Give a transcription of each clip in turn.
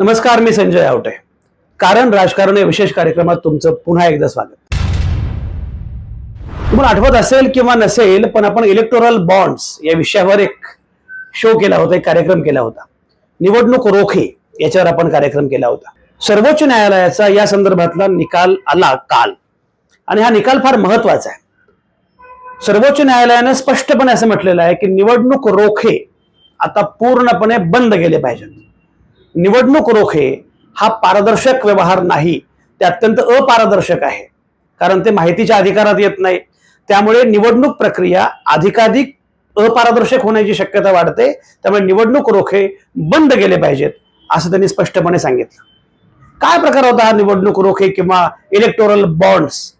नमस्कार मी संजय आवटे. कारण राजकारण या विशेष कार्यक्रमात तुमचं पुन्हा एकदा स्वागत. तुम्हाला आठवत असेल किंवा नसेल पण आपण इलेक्टोरल बॉन्ड्स या विषयावर एक शो केला होता एक कार्यक्रम केला होता. निवडणूक रोखे याच्यावर आपण कार्यक्रम केला होता. सर्वोच्च न्यायालयाचा या संदर्भातला निकाल आला काल. आणि हा निकाल फार महत्त्वाचा आहे. सर्वोच्च न्यायालयानं स्पष्टपणे असं म्हटलेलं आहे की निवडणूक रोखे आता पूर्णपणे बंद केले पाहिजेत. निवडणूक रोखे हा पारदर्शक व्यवहार नाही ते अत्यंत अपारदर्शक आहे. कारण ते माहितीच्या अधिकारात येत नाही. त्यामुळे निवडणूक प्रक्रिया अधिकाधिक अपारदर्शक होण्याची शक्यता वाढते. त्यामुळे निवडणूक रोखे बंद केले पाहिजेत असं त्यांनी स्पष्टपणे सांगितलं. काय प्रकार होता हा निवडणूक रोखे किंवा इलेक्टोरल बॉन्ड्स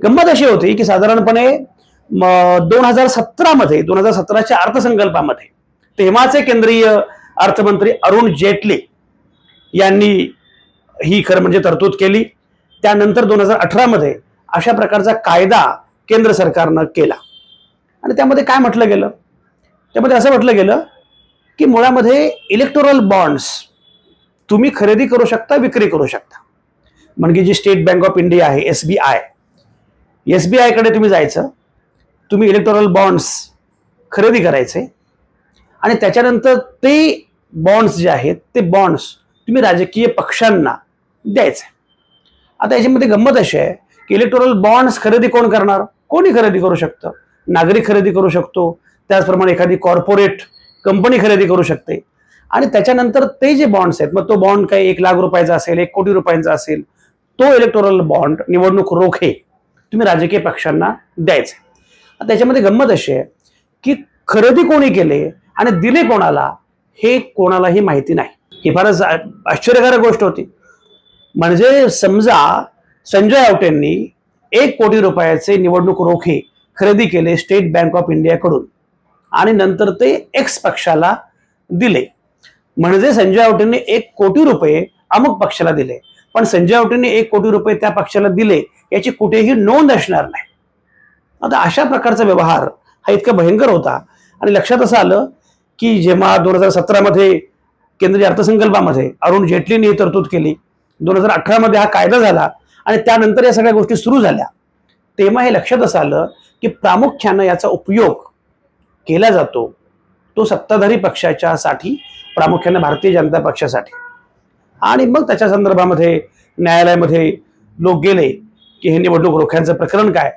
गंमत अशी होती की साधारणपणे दोन हजार सतरामध्ये दोन हजार सतराच्या अर्थसंकल्पामध्ये तेव्हाचे केंद्रीय अर्थमंत्री अरुण जेटली यांनी ही खरं म्हणजे तरतूद केली. त्यानंतर दोन हजार अठरामध्ये अशा प्रकारचा कायदा केंद्र सरकारनं केला. आणि त्यामध्ये काय म्हटलं गेलं? त्यामध्ये असं म्हटलं गेलं की मुळामध्ये इलेक्टोरल बॉन्ड्स तुम्ही खरेदी करू शकता विक्री करू शकता. म्हणजे जी स्टेट बँक ऑफ इंडिया आहे S B I S B आयकडे तुम्ही जायचं तुम्ही इलेक्टोरल बॉन्ड्स खरेदी करायचे आणि त्याच्यानंतर ते बॉन्ड्स जे आहेत ते बॉन्ड्स तुम्ही राजकीय पक्षांना द्यायचे. आता याच्यामध्ये गंमत अशी आहे की इलेक्टोरल बॉन्ड्स खरेदी कोण करणार? कोणी खरेदी करू शकतं? नागरिक खरेदी करू शकतो. त्याचप्रमाणे एखादी कॉर्पोरेट कंपनी खरेदी करू शकते. आणि त्याच्यानंतर ते जे बॉन्ड्स आहेत मग तो बॉन्ड काही एक लाख रुपयाचा असेल एक कोटी रुपयांचा असेल तो इलेक्टोरल बॉन्ड निवडणूक रोखे तुम्ही राजकीय पक्षांना द्यायचे. आता त्याच्यामध्ये गंमत अशी आहे की खरेदी कोणी केले आणि दिले कोणाला हे कोणालाही माहिती नाही. ही फारच आश्चर्यकारक गोष्ट होती. म्हणजे समजा संजय आवटेंनी एक कोटी रुपयाचे निवडणूक रोखे खरेदी केले स्टेट बँक ऑफ इंडियाकडून आणि नंतर ते एक्स पक्षाला दिले. म्हणजे संजय आवटेंनी एक कोटी रुपये अमुक पक्षाला दिले. पण संजय आवटेंनी एक कोटी रुपये त्या पक्षाला दिले याची कुठेही नोंद असणार नाही. आता अशा प्रकारचा व्यवहार हा इतका भयंकर होता. आणि लक्षात असं आलं की जेव्हा दोन हजार सतरामध्ये केंद्रीय अर्थसंकल्पामध्ये अरुण जेटलीने ही तरतूद केली दोन हजार अठरामध्ये हा कायदा झाला आणि त्यानंतर या सगळ्या गोष्टी सुरू झाल्या. तेव्हा हे लक्षात असं आलं की प्रामुख्यानं याचा उपयोग केला जातो तो सत्ताधारी पक्षाच्या साठी प्रामुख्याने भारतीय जनता पक्षासाठी. आणि मग त्याच्या संदर्भामध्ये न्यायालयामध्ये लोक गेले की हे निवडणूक रोख्यांचं प्रकरण काय?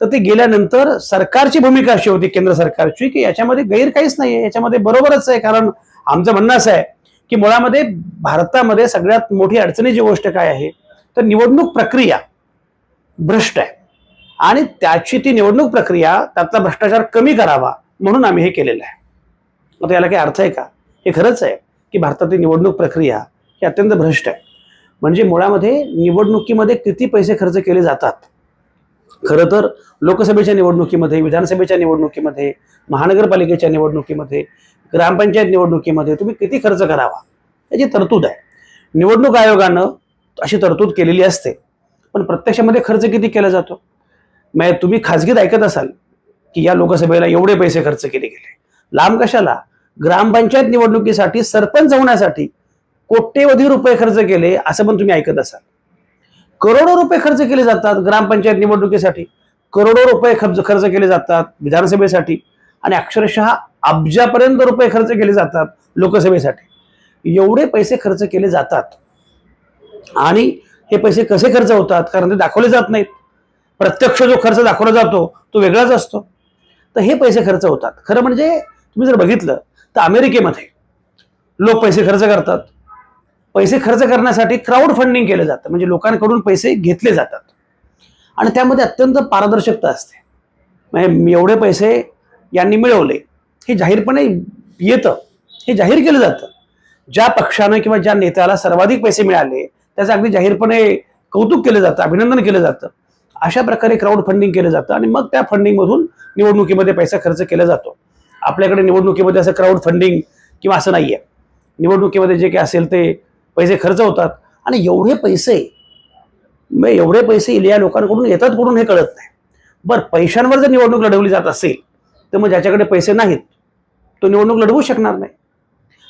तर ते गेल्यानंतर सरकारची भूमिका अशी होती केंद्र सरकारची की याच्यामध्ये गैर काहीच नाहीये. याच्यामध्ये बरोबरच आहे कारण आमचं म्हणणं असं आहे की मुळामध्ये भारतामध्ये सगळ्यात मोठी अडचणीची गोष्ट काय आहे? तर निवडणूक प्रक्रिया भ्रष्ट आहे. आणि त्याची ती निवडणूक प्रक्रिया त्यातला भ्रष्टाचार कमी करावा म्हणून आम्ही हे केलेलं आहे. आता याला काही अर्थ आहे का? हे खरंच आहे की भारतातील निवडणूक प्रक्रिया ही अत्यंत भ्रष्ट आहे. म्हणजे मुळामध्ये निवडणुकीमध्ये किती पैसे खर्च केले जातात? खरं तर लोकसभेच्या निवडणुकीमध्ये विधानसभेच्या निवडणुकीमध्ये महानगरपालिकेच्या निवडणुकीमध्ये ग्रामपंचायत निवडणुकीमध्ये तुम्ही किती खर्च करावा? याची तरतूद आहे. निवडणूक आयोगानं अशी तरतूद केलेली असते. पण प्रत्यक्षामध्ये खर्च किती केला जातो? म्हणजे तुम्ही खाजगीत ऐकत असाल की या लोकसभेला एवढे पैसे खर्च केले गेले. लांब कशाला? ग्रामपंचायत निवडणुकीसाठी सरपंच होण्यासाठी कोट्यवधी रुपये खर्च केले असं पण तुम्ही ऐकत असाल. करोडो रुपये खर्च केले जातात ग्रामपंचायत निवडणुकीसाठी. करोडो रुपये खर्च खर्च केले जातात विधानसभेसाठी. आणि अक्षरशः अब्जापर्यंत रुपये खर्च केले जातात लोकसभेसाठी. एवढे पैसे खर्च केले जातात. आणि हे पैसे कसे खर्च होतात? कारण ते दाखवले जात नाहीत. प्रत्यक्ष जो खर्च दाखवला जातो तो वेगळाच असतो. तर हे पैसे खर्च होतात. खरं म्हणजे तुम्ही जर बघितलं तर अमेरिकेमध्ये लोक पैसे खर्च करतात. पैसे खर्च करण्यासाठी क्राऊड फंडिंग केलं जातं. म्हणजे लोकांकडून पैसे घेतले जातात. आणि त्यामध्ये अत्यंत पारदर्शकता असते. म्हणजे एवढे पैसे यांनी मिळवले हे जाहीरपणे येतं हे जाहीर केलं जातं. ज्या पक्षानं किंवा ज्या नेत्याला सर्वाधिक पैसे मिळाले त्याचं अगदी जाहीरपणे कौतुक केलं जातं अभिनंदन केलं जातं. अशा प्रकारे क्राऊड फंडिंग केलं जातं आणि मग त्या फंडिंगमधून निवडणुकीमध्ये पैसा खर्च केला जातो. आपल्याकडे निवडणुकीमध्ये असं क्राऊड फंडिंग किंवा असं नाही आहे निवडणुकीमध्ये जे काही असेल ते पैसे खर्च होतात आणि एवढे पैसे मग एवढे पैसे या लोकांकडून येतात कुठून हे कळत नाही. बरं पैशांवर जर निवडणूक लढवली जात असेल तर मग ज्याच्याकडे पैसे नाहीत तो निवडणूक लढवू शकणार नाही.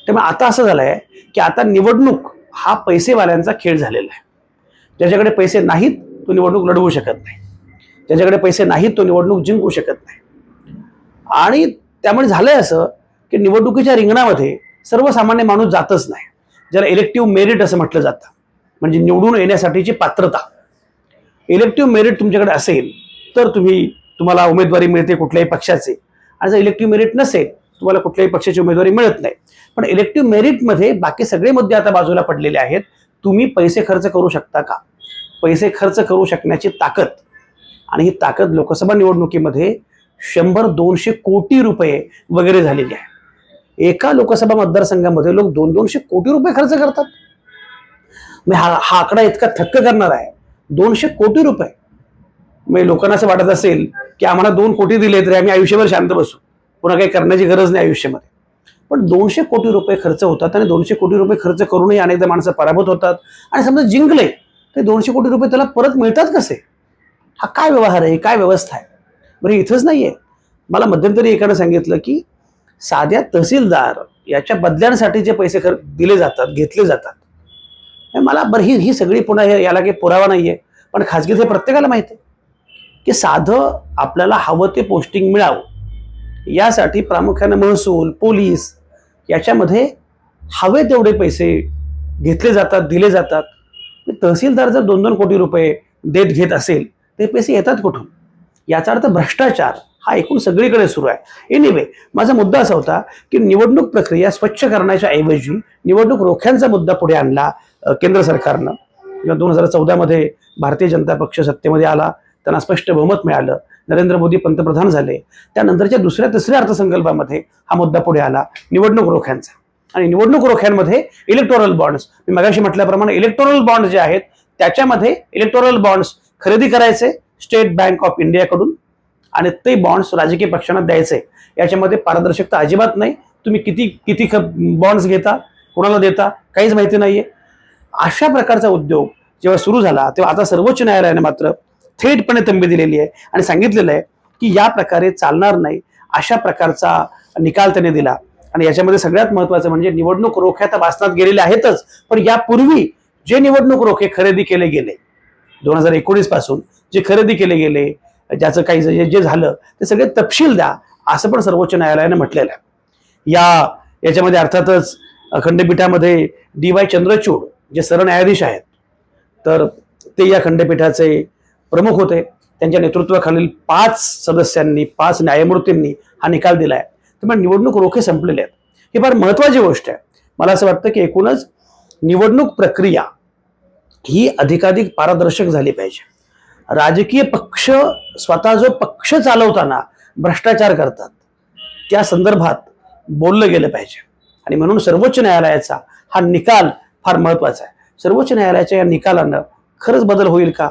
त्यामुळे आता असं झालंय की आता निवडणूक हा पैसेवाल्यांचा खेळ झालेला आहे. ज्याच्याकडे पैसे नाहीत तो निवडणूक लढवू शकत नाही. ज्याच्याकडे पैसे नाहीत तो निवडणूक जिंकू शकत नाही. आणि त्यामुळे झालंय असं की निवडणुकीच्या रिंगणामध्ये सर्वसामान्य माणूस जातच नाही. ज्याला इलेक्टिव्ह मेरिट असं म्हटलं जातं. म्हणजे निवडून येण्यासाठीची पात्रता. इलेक्टिव्ह मेरिट तुमच्याकडे असेल तर तुम्ही तुम्हाला उमेदवारी मिळते कुठल्याही पक्षाचे. आणि जर इलेक्टिव्ह मेरिट नसेल तुम्हाला कुठल्याही पक्षाची उमेदवारी मिळत नाही. पण इलेक्टिव्ह मेरिटमध्ये बाकी सगळे मुद्दे आता बाजूला पडलेले आहेत. तुम्ही पैसे खर्च करू शकता का? पैसे खर्च करू शकण्याची ताकद. आणि ही ताकद लोकसभा निवडणुकीमध्ये शंभर दोनशे कोटी रुपये वगैरे झालेली आहे. एका लोकसभा मतदारसंघामध्ये लोक दोन दोनशे कोटी रुपये खर्च करतात. मग हा हा आकडा इतका थक्क करणार आहे. दोनशे कोटी रुपये. मग लोकांना असं वाटत असेल की आम्हाला दोन कोटी दिले तरी आम्ही आयुष्यभर शांत बसू. पुन्हा काही करण्याची गरज नाही आयुष्यामध्ये. पण दोनशे कोटी रुपये खर्च होतात आणि दोनशे कोटी रुपये खर्च करूनही अनेकदा माणसं पराभूत होतात आणि समजा जिंकले तर दोनशे कोटी रुपये त्याला परत मिळतात कसे? हा काय व्यवहार आहे? काय व्यवस्था आहे? बरं इथंच नाही आहे मला मध्यंतरी एकानं सांगितलं की साध्या तहसीलदार याच्या बदल्यांसाठी जे पैसे खर दिले जातात घेतले जातात. मला बरं ही ही सगळी पुन्हा हे- याला काही पुरावा नाही आहे पण खाजगीत हे प्रत्येकाला माहिती आहे. की साधं आपल्याला हवं ते पोस्टिंग मिळावं. यासाठी प्रामुख्याने महसूल पोलीस याच्यामध्ये हवे तेवढे पैसे घेतले जातात दिले जातात. तहसीलदार जर दोन दोन कोटी रुपये देत घेत असेल ते पैसे येतात कुठून? याचा अर्थ भ्रष्टाचार. हा एकूण सगळीकडे सुरू आहे. एनिवे माझा मुद्दा असा होता की निवडणूक प्रक्रिया स्वच्छ करण्याच्या ऐवजी निवडणूक रोख्यांचा मुद्दा पुढे आणला केंद्र सरकारनं. किंवा दोन हजार चौदामध्ये भारतीय जनता पक्ष सत्तेमध्ये आला त्यांना स्पष्ट बहुमत मिळालं. नरेंद्र मोदी पंतप्रधान झाले. त्यानंतरच्या दुसऱ्या तिसऱ्या अर्थसंकल्पामध्ये हा मुद्दा पुढे आला निवडणूक रोख्यांचा. आणि निवडणूक रोख्यांमध्ये इलेक्टोरल बॉन्ड्स मी मगाशी म्हटल्याप्रमाणे इलेक्टोरल बॉन्ड जे आहेत त्याच्यामध्ये इलेक्टोरल बॉन्ड्स खरेदी करायचे स्टेट बँक ऑफ इंडियाकडून आणि ते बॉन्ड्स राजकीय पक्षांना द्यायचे. याच्यामध्ये पारदर्शकता अजिबात नाही. तुम्ही किती किती बॉन्ड्स घेता कोणाला देता काहीच माहिती नाहीये. अशा प्रकारचा उद्योग जेव्हा सुरू झाला तेव्हा आता सर्वोच्च न्यायालयाने मात्र थेटपणे तंबी दिलेली आहे आणि सांगितलेलं आहे की या प्रकारे चालणार नाही अशा प्रकारचा निकाल त्याने दिला. आणि याच्यामध्ये सगळ्यात महत्वाचं म्हणजे निवडणूक रोखे आता वाचनात गेलेले आहेतच पण यापूर्वी जे निवडणूक रोखे खरेदी केले गेले दोन हजार एकोणीसपासून जे खरेदी केले गेले ज्याचं काही जे जे झालं ते सगळे तपशील द्या असं पण सर्वोच्च न्यायालयाने म्हटलेलं आहे. या याच्यामध्ये अर्थातच खंडपीठामध्ये डी वाय चंद्रचूड जे सरन्यायाधीश आहेत तर ते या खंडपीठाचे प्रमुख होते. त्यांच्या नेतृत्वाखालील पाच सदस्यांनी पाच न्यायमूर्तींनी हा निकाल दिलाय. त्यामुळे निवडणूक रोखे संपलेले आहेत. ही फार महत्वाची गोष्ट आहे. मला असं वाटतं की एकूणच निवडणूक प्रक्रिया ही अधिकाधिक पारदर्शक झाली पाहिजे. राजकीय पक्ष स्वतः जो पक्ष चालवताना भ्रष्टाचार करतात त्या संदर्भात बोललं गेलं पाहिजे. आणि म्हणून सर्वोच्च न्यायालयाचा हा निकाल फार महत्त्वाचा आहे. सर्वोच्च न्यायालयाच्या या निकालानं खरंच बदल होईल का?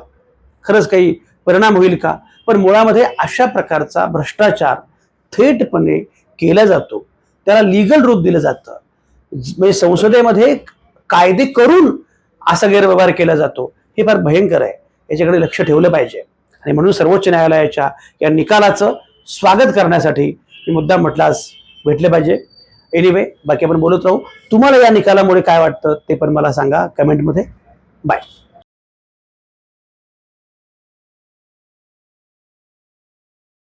खरंच काही परिणाम होईल का? पण मुळामध्ये अशा प्रकारचा भ्रष्टाचार थेटपणे केला जातो. त्याला लिगल रूप दिलं जातं. म्हणजे संसदेमध्ये कायदे करून असा गैरव्यवहार केला जातो. हे फार भयंकर आहे. याच्याकडे लक्ष ठेवलं पाहिजे. आणि म्हणून सर्वोच्च न्यायालयाच्या या निकालाचं स्वागत करण्यासाठी मी मुद्दा म्हटलास भेटले पाहिजे. एनिवे बाकी आपण बोलत राहू. तुम्हाला या निकालामुळे काय वाटतं ते पण मला सांगा कमेंटमध्ये. बाय